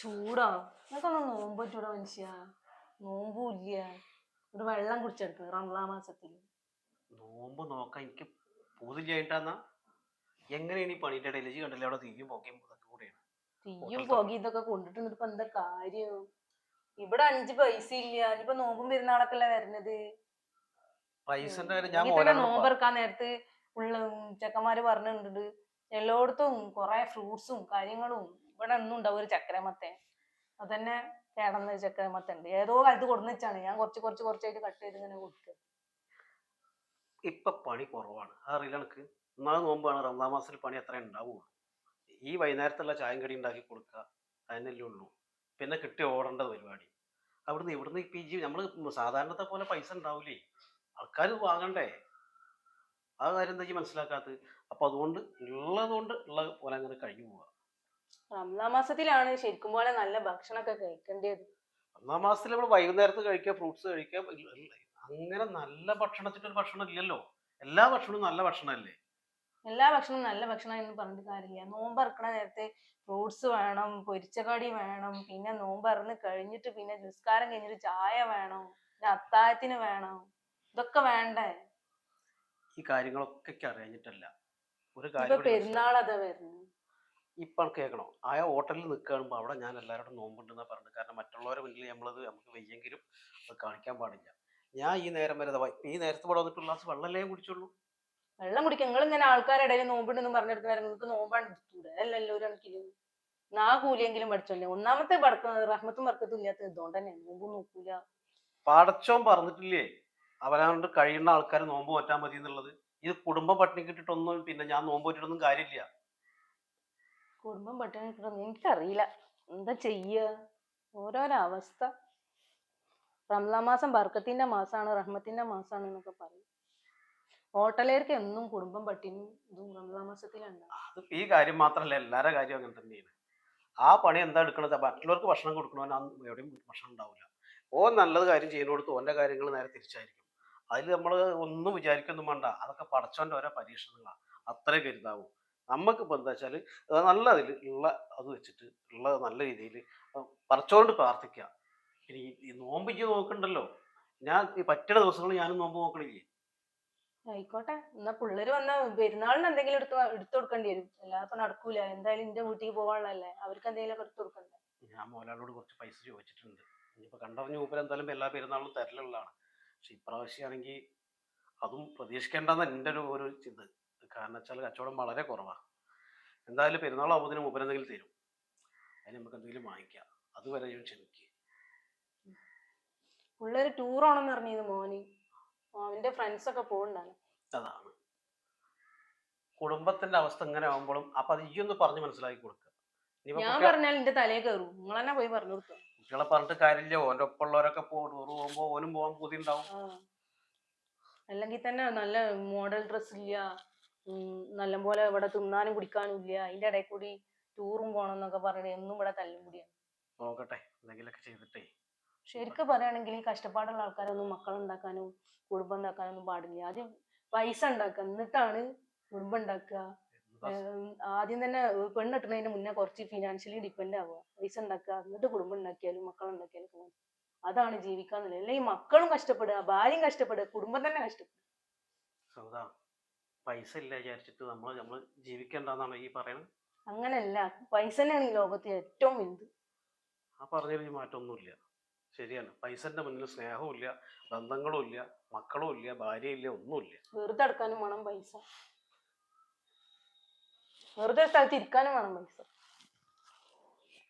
ചൂടാ. നിനക്കൊന്നും നോമ്പ് പറ്റൂടാ മനുഷ്യ? നോമ്പൂല്ല ഒരു വെള്ളം കുടിച്ചെടുക്കണം റംസാൻ മാസത്തിൽ നോമ്പ് നോക്കാൻ എനിക്ക് പൂതില്ലായിട്ടാന്നാ എങ്ങനെയാണ് ഈ പണിയുടെ ഇടയിൽ ഇജ്ജ് കണ്ടില്ല അവിടെ തീയും പുകയും ഇതൊക്കെ കൂടെയാണ്. തീയും പുകയും ഇതൊക്കെ കൊണ്ടിട്ട് ഇപ്പൊ എന്താ കാര്യം? ഇവിടെ അഞ്ച് പൈസ ഇല്ല. ഇനിയിപ്പൊ നോമ്പും പെരുന്നാളൊക്കെ അല്ലേ വരുന്നത് പൈസന്റെ കാര്യം ഞാൻ നേരത്ത് ഉള്ള ചെക്കന്മാര് പറഞ്ഞിട്ടുണ്ട്. എല്ലായിടത്തും കുറെ ഫ്രൂട്ട്സും കാര്യങ്ങളും ഇവിടെ ഒന്നും ഉണ്ടാവും ഒരു ചക്കരമത്തൻ അതന്നെ കേടന്ന ഒരു ചക്കരമത്തൻ ഉണ്ട്. ഏതോ കാലത്ത് കൊടുന്ന് വെച്ചാണ്. ഞാൻ കുറച്ച് കുറച്ച് കുറച്ചായിട്ട് കട്ട് ചെയ്ത് ഇങ്ങനെ കൊടുക്കുക. ഇപ്പൊ പണി കുറവാണ്. അതറിയില്ല എനിക്ക്. ഒന്നാമത് നോമ്പാണ്. റമദാൻ മാസത്തിൽ പണി അത്ര ഉണ്ടാവുള്ളൂ. ഈ വൈകുന്നേരത്തുള്ള ചായം കടി ഉണ്ടാക്കി കൊടുക്കുക. അതിനല്ലേ ഉള്ളൂ. പിന്നെ കിട്ടി ഓടേണ്ട പരിപാടി. അവിടുന്ന് ഇവിടുന്ന് ഇപ്പൊ ഈ നമ്മൾ സാധാരണത്തെ പോലെ പൈസ ഉണ്ടാവില്ലേ ആൾക്കാർ വാങ്ങണ്ടേ? ആ കാര്യം എന്താ മനസ്സിലാക്കാത്തത്? അപ്പൊ അതുകൊണ്ട് ഉള്ളതുകൊണ്ട് ഉള്ള പോലെ അങ്ങനെ കഴിഞ്ഞു പോവുക റംസാൻ മാസത്തിലാണ് ശരിക്കും പോലെ നല്ല ഭക്ഷണമൊക്കെ കഴിക്കേണ്ടത് ഒന്നാം മാസത്തിൽ നമ്മൾ വൈകുന്നേരത്ത് കഴിക്കുക ഫ്രൂട്ട്സ് കഴിക്കുക. അങ്ങനെ നല്ല ഭക്ഷണത്തിന്റെ ഒരു ഭക്ഷണം ഇല്ലല്ലോ. എല്ലാ ഭക്ഷണവും നല്ല ഭക്ഷണമല്ലേ? എല്ലാ ഭക്ഷണവും നല്ല ഭക്ഷണം എന്ന് പറഞ്ഞിട്ട് കാര്യമില്ല. നോമ്പ് ഇറക്കണ നേരത്തെ ഫ്രൂട്ട്സ് വേണം പൊരിച്ച കടി വേണം പിന്നെ നോമ്പ് ഇറന്ന് കഴിഞ്ഞിട്ട് പിന്നെ നിസ്കാരം കഴിഞ്ഞിട്ട് ചായ വേണം പിന്നെ അത്താഴത്തിന് വേണം ഇതൊക്കെ വേണ്ടേ? ഈ കാര്യങ്ങളൊക്കെ അറിയാഞ്ഞിട്ടല്ല. ഒരു ഇപ്പൊ കാര്യം. പെരുന്നാൾ അതാ വരുന്നത്. ഇപ്പൊ കേൾക്കണോ ആ ഹോട്ടലിൽ നിൽക്കുമ്പോൾ അവിടെ ഞാൻ എല്ലാവരോടും നോമ്പുണ്ടെന്ന് പറഞ്ഞത്. കാരണം മറ്റുള്ളവരെ മുന്നിൽ നമ്മളത് നമുക്ക് വയ്യെങ്കിലും അത് കാണിക്കാൻ പാടില്ല. ഞാൻ ഈ നേരം വരെ ഈ നേരത്തെ ഇവിടെ വന്നിട്ട് ഗ്ലാസ് വെള്ളമല്ലേ കുടിച്ചുള്ളൂ? വെള്ളം കുടിക്കുക നിങ്ങൾ ഇങ്ങനെ ആൾക്കാരുടെ ഇടയിൽ പറഞ്ഞെടുത്ത് പറഞ്ഞെടുക്കുന്ന നിങ്ങൾക്ക് നോമ്പാണ്. അല്ലല്ലോ ഒരു നാ കൂലിയെങ്കിലും പഠിച്ചല്ലേ? ഒന്നാമത്തെ ബർക്ക റഹ്മത്തും വർക്കത്തും ഇല്ലാത്ത ഇതുകൊണ്ട് തന്നെ. നോമ്പ് നോക്കൂല. പാടച്ചോൻ പറഞ്ഞിട്ടില്ലേ? അവരാണ്ട് കഴിയുന്ന ആൾക്കാർ നോമ്പ് മാറ്റാൻ മതി എന്നുള്ളത് ഇത് കുടുംബം പട്ടിണി കിട്ടിട്ടൊന്നും പിന്നെ ഞാൻ നോമ്പ് പറ്റിയിട്ടൊന്നും കാര്യമില്ല. കുടുംബം പട്ടിണി കിട്ടണം എനിക്കറിയില്ല. എന്താ ചെയ്യുക ഓരോരോ അവസ്ഥ. റംസാൻ മാസം ബർക്കത്തിന്റെ മാസമാണ് റഹ്മത്തിന്റെ മാസമാണ് എന്നൊക്കെ പറയും. ഹോട്ടലേർക്ക് എന്നും കുടുംബം പട്ടിണി ഇതും റംസാൻ മാസത്തിലുണ്ടാവും ഈ കാര്യം മാത്രമല്ല എല്ലാവരുടെ കാര്യം അങ്ങനെ തന്നെയാണ്. ആ പണി എന്താ എടുക്കണത്? മറ്റുള്ളവർക്ക് ഭക്ഷണം കൊടുക്കണവൻ എവിടെയും ഭക്ഷണം ഉണ്ടാവില്ല ഓ നല്ലത് കാര്യം ചെയ്യുന്നിടത്ത് ഓന്റെ കാര്യങ്ങൾ നേരെ തിരിച്ചായിരിക്കും. അതിൽ നമ്മൾ ഒന്നും വിചാരിക്കൊന്നും വേണ്ട. അതൊക്കെ പടച്ചോന്റെ ഓരോ പരീക്ഷണങ്ങളാണ് അത്രേ കരുതാവൂ നമുക്കിപ്പോൾ എന്താ വെച്ചാൽ നല്ല അതിൽ ഉള്ള അത് വെച്ചിട്ട് ഉള്ള നല്ല രീതിയിൽ പറിച്ചോണ്ട് പ്രാർത്ഥിക്കുക ഇനി ഈ- നോമ്പിക്ക് നോക്കണ്ടല്ലോ. ഞാൻ ഈ പറ്റണ ദിവസങ്ങളിൽ ഞാനും നോമ്പ് നോക്കണില്ലേ? ആയിക്കോട്ടെ. എന്നാ പിള്ളേര് വന്ന പെരുന്നാളിന് എന്തെങ്കിലും എടുത്ത് എടുത്തു കൊടുക്കേണ്ടി വരും. അല്ലാതെ നടക്കൂല. എന്തായാലും എന്റെ വീട്ടിൽ പോകാനുള്ളതല്ലേ അവർക്ക് എന്തെങ്കിലും എടുത്തു കൊടുക്കണ്ടേ? ഞാൻ മോലാളോട് കുറച്ച് പൈസ ചോദിച്ചിട്ടുണ്ട്. ഇനിയിപ്പോ കണ്ടറിഞ്ഞ മൂപ്പര് എന്തായാലും എല്ലാ പെരുന്നാളും തരലുള്ളതാണ്. പക്ഷെ ഇപ്രാവശ്യമാണെങ്കിൽ അതും പ്രതീക്ഷിക്കേണ്ടെന്ന് എന്റെ ഒരു ഒരു ഇത്. കാരണം വെച്ചാൽ കച്ചവടം വളരെ കുറവാണ് എന്തായാലും പെരുന്നാളാകുമ്പോഴത്തേനും മൂപ്പർ എന്തെങ്കിലും തരും. അതിന് നമുക്ക് എന്തെങ്കിലും വാങ്ങിക്കാം. അതുവരെ ഞാൻ ക്ഷമിക്കുക ടൂർ ആണെന്ന് പറഞ്ഞത് മോന്. അവന്റെ ഫ്രണ്ട്സ് ഒക്കെ പോകണ്ടാണ് അതാണ്. കുടുംബത്തിന്റെ അവസ്ഥ ഇങ്ങനെ ആവുമ്പോഴും അപ്പൊ അത് ഈ ഒന്ന് പറഞ്ഞ് മനസ്സിലാക്കി കൊടുക്കുക ഞാൻ കുട്ടികൾ- പറഞ്ഞാൽ എന്റെ തലയെ കയറും നിങ്ങൾ തന്നെ പോയി പറഞ്ഞു കുട്ടികളെ പറഞ്ഞിട്ട് കാര്യമില്ല. ഓന്റെ ഒപ്പം ഉള്ളവരൊക്കെ ടൂർ പോകുമ്പോൾ ഓനും പോകാൻ പൂതി ഉണ്ടാവും അല്ലെങ്കിൽ തന്നെ നല്ല മോഡൽ ഡ്രസ് ഇല്ല. നല്ലപോലെ ഇവിടെ തിന്നാനും കുടിക്കാനും ഇല്ല. അതിന്റെ ഇടയിൽ കൂടി ടൂറും പോണം എന്നൊക്കെ പറഞ്ഞിട്ട് എന്നും ഇവിടെ തല്ലും കൂടിയാണ്. നോക്കട്ടെ എന്തെങ്കിലുമൊക്കെ ചെയ്തിട്ടേ. ശരിക്കും പറയുകയാണെങ്കിൽ ഈ കഷ്ടപ്പാടുള്ള ആൾക്കാരൊന്നും മക്കളുണ്ടാക്കാനും കുടുംബം ഉണ്ടാക്കാനൊന്നും പാടില്ല. ആദ്യം പൈസ ഉണ്ടാക്കുക. എന്നിട്ടാണ് കുടുംബം ഉണ്ടാക്കുക. ആദ്യം തന്നെ പെണ്ണ് കെട്ടുന്നതിന് മുന്നേ കുറച്ച് ഫിനാൻഷ്യലി ഡിപ്പെൻഡ് ആവുക. പൈസ ഉണ്ടാക്കുക. എന്നിട്ട് കുടുംബം ഉണ്ടാക്കിയാലും മക്കളുണ്ടാക്കിയാലും മതി. അതാണ് ജീവിക്കാന്നുള്ളത് അല്ലെങ്കിൽ മക്കളും കഷ്ടപ്പെടുക ഭാര്യയും കഷ്ടപ്പെടുക കുടുംബം തന്നെ കഷ്ടപ്പെടുക. പൈസ ഇല്ല വിചാരിച്ചിട്ട് നമ്മൾ നമ്മൾ ജീവിക്കണ്ടെന്നാണ് ഈ പറയുന്നത് അങ്ങനെയല്ല പൈസ തന്നെയാണ് ഈ ലോകത്ത് ഏറ്റവും വലുത്. ആ പറഞ്ഞതിൽ മാറ്റമൊന്നുമില്ല ശരിയാണ്. പൈസന്റെ മുന്നിൽ സ്നേഹവും ഇല്ല ബന്ധങ്ങളും ഇല്ല മക്കളും ഇല്ല ഭാര്യയില്ല ഒന്നുമില്ല. വെറുതെ എടുക്കാനും വേണം പൈസ. വെറുതെ സ്ഥലത്ത് ഇരിക്കാനും വേണം പൈസ.